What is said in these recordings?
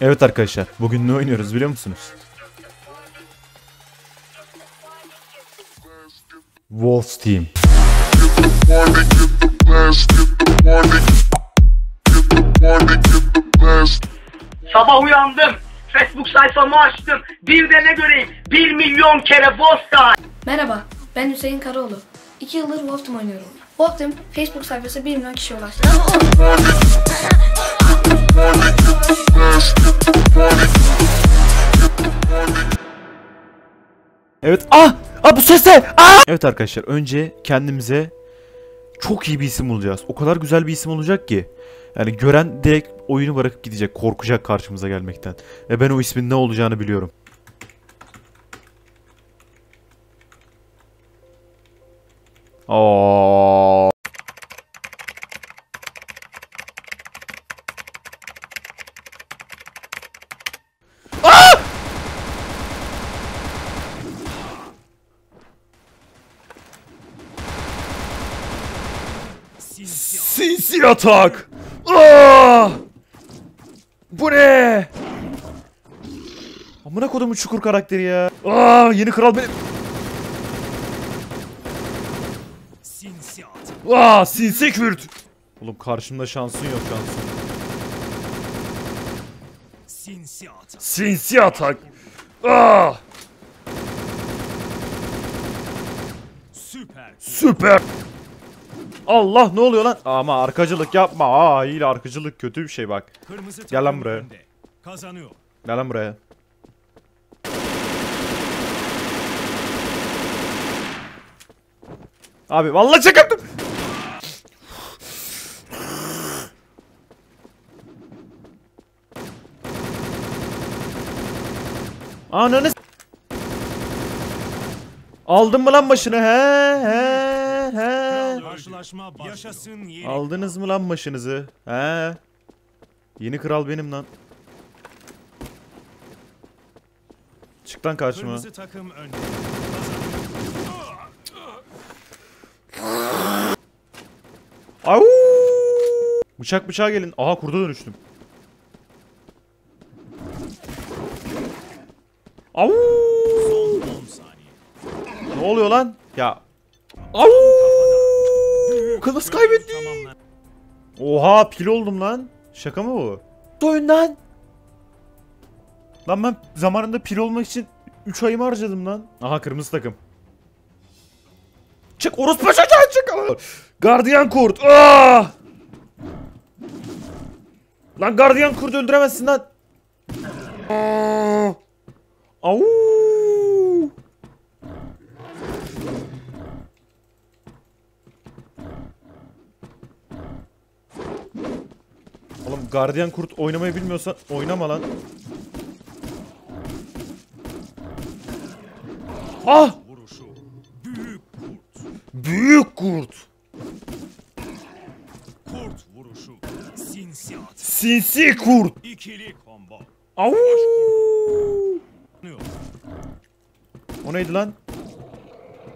Evet arkadaşlar, bugün ne oynuyoruz biliyor musunuz? Wolves Team. Sabah uyandım. Facebook sayfamı açtım. Bir de ne göreyim? Bir milyon kere Wolfstein. Merhaba, ben Hüseyin Karaoğlu. 2 yıldır Wolf Team oynuyorum. Wolf Team Facebook sayfası 1 milyon kişiye ulaştı. Evet, ah! Ah bu ses ne? Ah! Evet arkadaşlar, önce kendimize çok iyi bir isim bulacağız. O kadar güzel bir isim olacak ki. Yani gören direkt oyunu bırakıp gidecek, korkacak karşımıza gelmekten. Ve ben o ismin ne olacağını biliyorum. Aa. Sinsi atak! Aa! Bu ne? Amına kodumun çukur karakteri ya. Aa, yeni kral benim. Sinsi at. Aa, sinsi kürt. Oğlum karşımda şansın yok şansın. Sinsi at. Sinsi atak. Aa, Süper. süper. Allah ne oluyor lan? Ama arkacılık yapma. Aa, iyi arkacılık kötü bir şey bak. Kırmızı Gel lan buraya. önde. Kazanıyor. Gel lan buraya. Abi vallahi çakırdım. Ananı Aldın mı lan başını he he Karşılaşma başlıyor. Yaşasın yeni. Aldınız mı lan başınızı he Yeni kral benim lan Çık lan karşıma Kırmızı takım önde. Au! Bıçak bıçağa gelin. Aha kurda dönüştüm. Au! Son 10 saniye. Ne oluyor lan? Ya. Au! Kılıç kaybetti. Tamamlan. Oha pil oldum lan. Şaka mı bu? Oyun lan. Lan ben zamanında pil olmak için 3 ayımı harcadım lan. Aha kırmızı takım. Çık orospu çocuğa çık. Gardiyan kurt. Ah! Lan gardiyan kurdu öldüremezsin lan. Aa! Au! Oğlum gardiyan kurt oynamayı bilmiyorsan oynama lan. Ah! Büyük kurt. Büyük kurt. Kurt vuruşu. Sinsi. Sinsi kurt. İkili combo. Au! O neydi lan?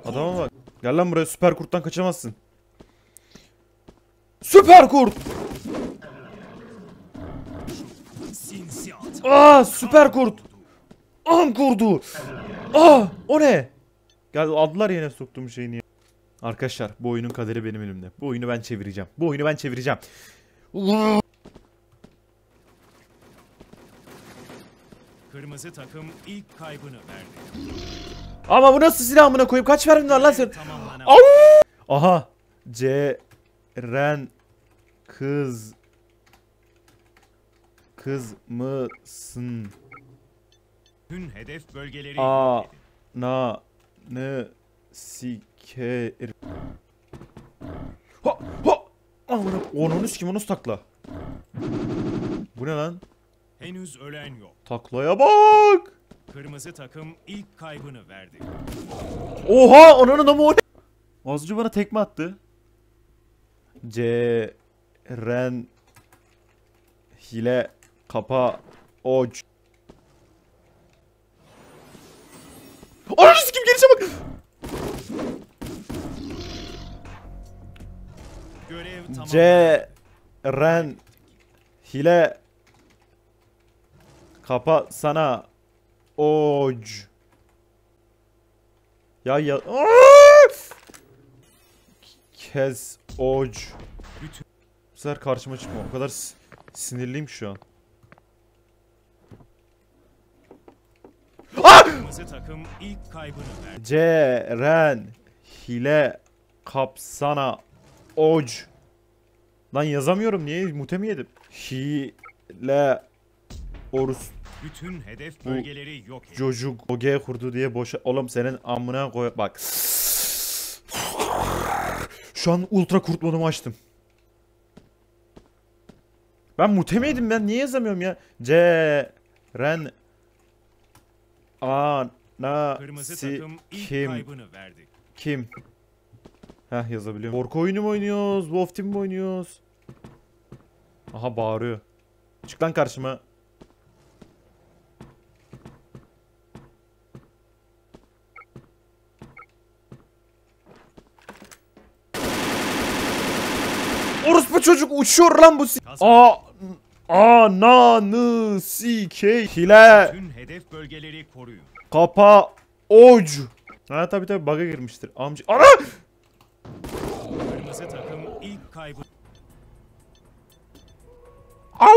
Adama bak. Gel lan buraya süper kurttan kaçamazsın. Süper kurt. Aa süper kurt. Am kurdu. Aa o ne? Gel adlar yine soktuğum şeyini. Arkadaşlar bu oyunun kaderi benim elimde. Bu oyunu ben çevireceğim. Bu oyunu ben çevireceğim. Kırmızı takım ilk kaybını verdi. Ama bu nasıl silah amına koyup kaç verdin lan sen? Aha. C Ren kız kız mısın? Tüm hedef bölgeleri edin. Na ne siker. Ha ha. Amına onu kim onu takla. Bu ne lan? Henüz ölen yok. Taklaya bak. Kırmızı takım ilk kaybını verdi. Oha ananın ama o ne? Azıcı bana tekme attı. C Ren Hile Kapa Oc Ananı sikim gelişe bak. Görev tamam. C Ren Hile Kapa sana. Oc. Ya ya. Aa! Kes Bu sefer karşıma çıkma. O kadar sinirliyim şu an. Kırmızı takım ilk kaybını verdi. Ceren hile kapsana oc. Lan yazamıyorum niye mute mi yedim? Hile orus Bütün hedef Bu- bölgeleri yok edildi. çocuk oge kurdu diye boşa oğlum senin amına koy bak. Şu an ultra kurt modumu açtım. Ben mute mi yedim ben niye yazamıyorum ya? Ceren ana Kırmızı si takım ilk kim kaybını verdi. kim? Heh yazabiliyorum. Korku oyunu mu oynuyoruz? Wolf Team mi oynuyoruz? Aha bağırıyor. Çık lan karşıma. Orospu çocuk uçuyor lan bu si... Aa, ananı sikey. Hile. Bütün hedef bölgeleri koruyun. Kapa oc. Ha tabi tabi bug'a girmiştir. Amca. Ana! Kırmızı takım ilk kaybı Au!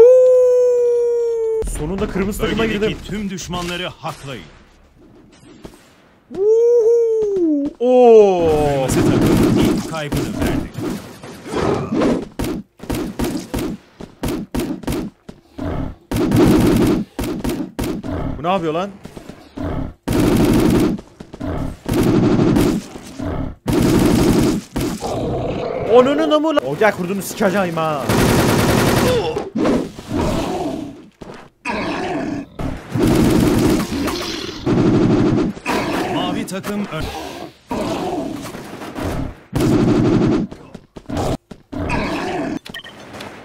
Sonunda kırmızı takıma girdim. Tüm düşmanları haklayın. Oo! Kırmızı takım ilk kaybını verdi. Bu ne yapıyor lan? Onunun amı lan. Ocağı kurduğunu sikeceğim ha. Mavi takım ön...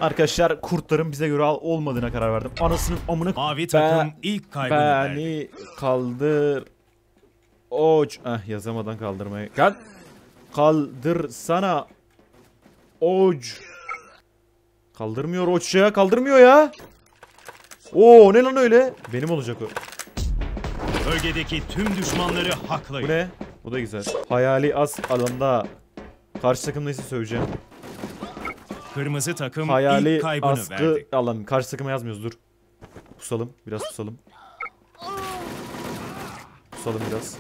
Arkadaşlar kurtların bize göre olmadığına karar verdim. Anasının amına Mavi takım ilk kaybını verdi. Beni kaldır. Oç. Ah yazamadan kaldırmayı. Kal. Kaldır sana. Oç. Kaldırmıyor oç ya. Kaldırmıyor ya. Oo ne lan öyle? Benim olacak o. Bölgedeki tüm düşmanları Bu haklayın. ne? Bu da güzel. Hayali az alanda. Karşı takım neyse söyleyeceğim. Kırmızı takım Hayali ilk kaybını askı verdi. alan. Karşı takıma yazmıyoruz dur. Kusalım. Biraz kusalım. Kusalım biraz.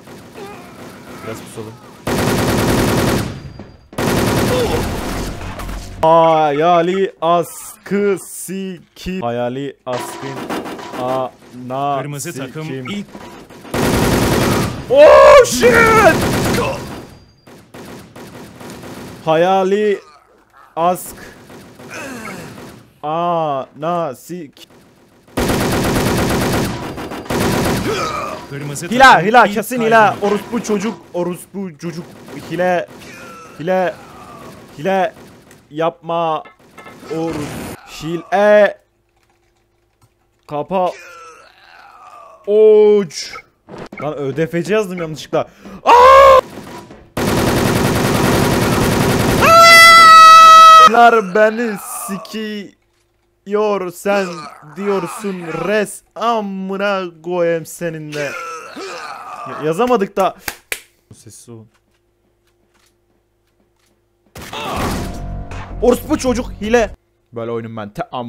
Biraz kusalım. Hayali askı siki. Hayali askın ana Kırmızı takım ilk Oh shit! Hayali ask ana sik. kırmızı Hila takım hila ilk kesin hila. verdi. Orospu çocuk orospu çocuk hile hile hile yapma orus hile kapa Oç. Lan ÖDFC yazdım yanlışlıkla. Aa! Lar beni sikiyor sen diyorsun res amına koyayım seninle. Ya- Yazamadık da. Sessiz olun. Orospu çocuk hile. Böyle oyunum ben te amına.